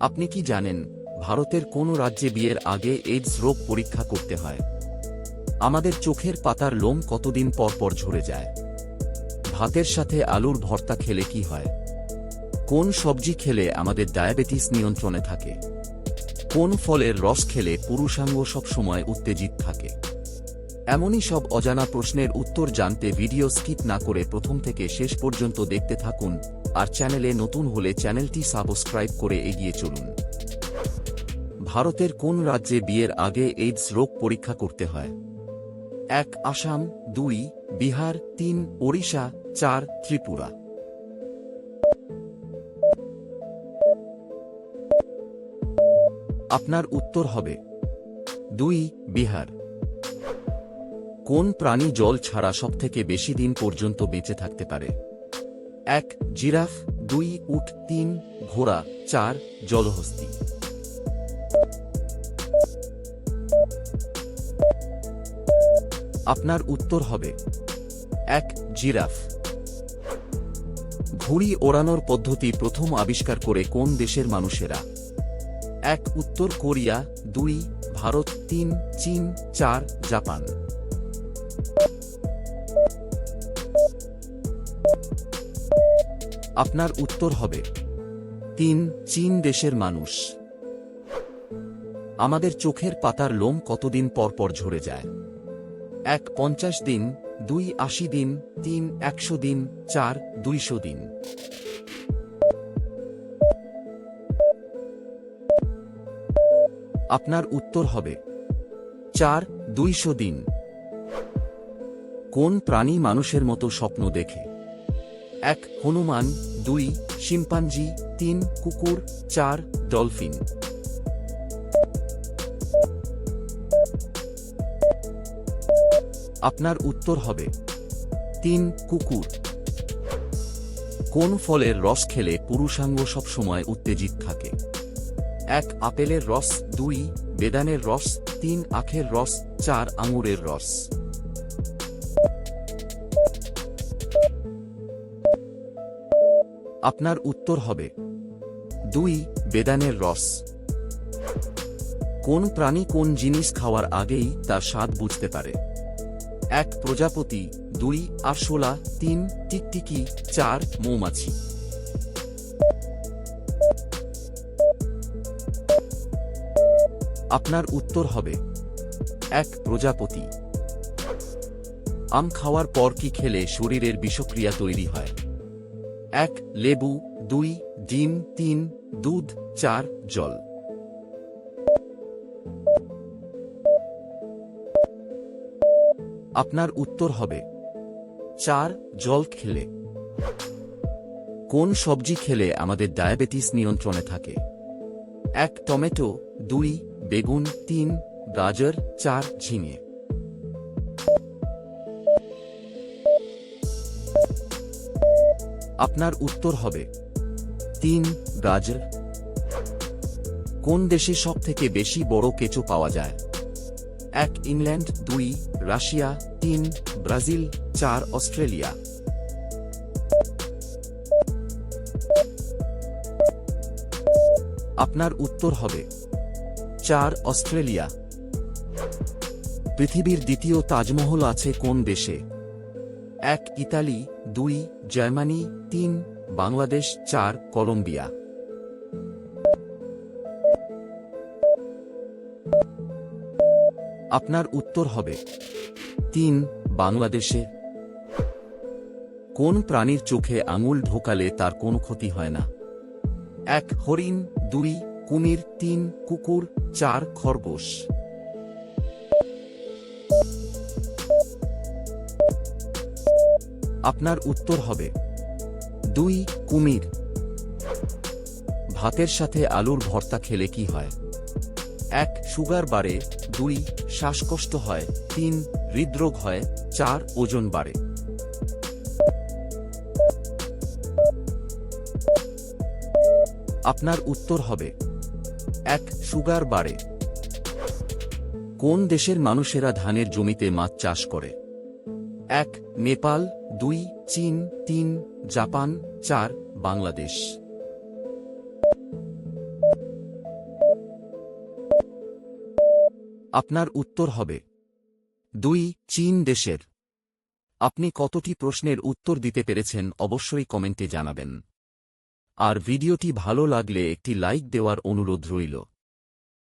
আপনি কি জানেন, ভারতের কোন রাজ্যে বিয়ের আগে এইডস রোগ পরীক্ষা করতে হয়? আমাদের চোখের পাতার লোম কতদিন পর পর ঝরে যায়? ভাতের সাথে আলুর ভর্তা খেলে কি হয়? কোন সবজি খেলে আমাদের ডায়াবেটিস নিয়ন্ত্রণে থাকে? কোন ফলের রস খেলে পুরুষাঙ্গ সবসময় উত্তেজিত থাকে? এমনই সব অজানা প্রশ্নের উত্তর জানতে ভিডিও স্কিপ না করে প্রথম থেকে শেষ পর্যন্ত দেখতে থাকুন, আর চ্যানেলে নতুন হলে চ্যানেলটি সাবস্ক্রাইব করে এগিয়ে চলুন। ভারতের কোন রাজ্যে বিয়ের আগে এইডস রোগ পরীক্ষা করতে হয়? এক, আসাম, দুই, বিহার, তিন, ওড়িশা, চার, ত্রিপুরা। আপনার উত্তর হবে দুই, বিহার। কোন প্রাণী জল ছাড়া সবথেকে বেশি দিন পর্যন্ত বেঁচে থাকতে পারে? এক, জিরাফ, দুই, উট, তিন, ঘোড়া, চার, জলহস্তি। আপনার উত্তর হবে, এক, জিরাফ। ঘুড়ি ওড়ানোর পদ্ধতি প্রথম আবিষ্কার করে কোন দেশের মানুষেরা? এক, উত্তর কোরিয়া, দুই, ভারত, তিন, চীন, চার, জাপান। আপনার উত্তর হবে। তিন, চীন দেশের মানুষ। আমাদের চোখের পাতার লোম কতদিন পর পর ঝরে যায়? এক, পঞ্চাশ দিন, দুই, আশি দিন, তিন, একশো দিন, চার, দুইশো দিন। আপনার উত্তর হবে। চার, দুইশো দিন। কোন প্রাণী মানুষের মতো স্বপ্ন দেখে? এক, হনুমান, দুই, শিম্পাঞ্জি, তিন, কুকুর, চার, ডলফিন। আপনার উত্তর হবে, তিন, কুকুর। কোন ফলের রস খেলে পুরুষাঙ্গ সবসময় উত্তেজিত থাকে? এক, আপেলের রস, দুই, বেদানের রস, তিন, আখের রস, চার, আঙুরের রস। আপনার উত্তর হবে। দুই, বেদানের রস। কোন প্রাণী কোন জিনিস খাওয়ার আগেই তার স্বাদ বুঝতে পারে। এক, প্রজাপতি। দুই, আরশোলা। তিন, টিকটিকি। চার, মৌমাছি। আপনার উত্তর হবে। এক, প্রজাপতি। আম খাওয়ার পর কি খেলে শরীরের বিষক্রিয়া তৈরি হয়? এক, লেবু, দুই, ডিম, তিন, দুধ, চার, জল। আপনার উত্তর হবে, চার, জল খেলে। কোন সবজি খেলে আমাদের ডায়াবেটিস নিয়ন্ত্রণে থাকে? এক, টমেটো, দুই, বেগুন, তিন, গাজর, চার, ঝিঙে। আপনার উত্তর হবে। তিন গাজর কোন দেশে সব থেকে বেশি বড় কেঁচো পাওয়া যায়? এক, ইংল্যান্ড। দুই, রাশিয়া। তিন, ব্রাজিল। চার, অস্ট্রেলিয়া। আপনার উত্তর হবে। চার, অস্ট্রেলিয়া। পৃথিবীর দ্বিতীয় তাজমহল আছে কোন দেশে? এক ইতালি, দুই জার্মানি, তিন বাংলাদেশ, চার কলম্বিয়া। আপনার উত্তর হবে, তিন বাংলাদেশে। কোন প্রাণীর চোখে আঙুল ঢোকালে তার কোনো ক্ষতি হয় না? এক হরিণ, দুই কুমির, তিন কুকুর, চার খরগোশ। আপনার উত্তর হবে। দুই, কুমির। ভাতের সাথে আলুর ভর্তা খেলে কি হয়? এক, সুগার বাড়ে। দুই, শ্বাসকষ্ট হয়। তিন, হৃদরোগ হয়। চার, ওজন বাড়ে। আপনার উত্তর হবে। এক, সুগার বাড়ে। কোন দেশের মানুষেরা ধানের জমিতে মাছ চাষ করে? এক, নেপাল, দুই, চীন, তিন, জাপান, চার, বাংলাদেশ। আপনার উত্তর হবে। দুই, চীন দেশের। আপনি কতটি প্রশ্নের উত্তর দিতে পেরেছেন অবশ্যই কমেন্টে জানাবেন। আর ভিডিওটি ভালো লাগলে একটি লাইক দেওয়ার অনুরোধ রইল।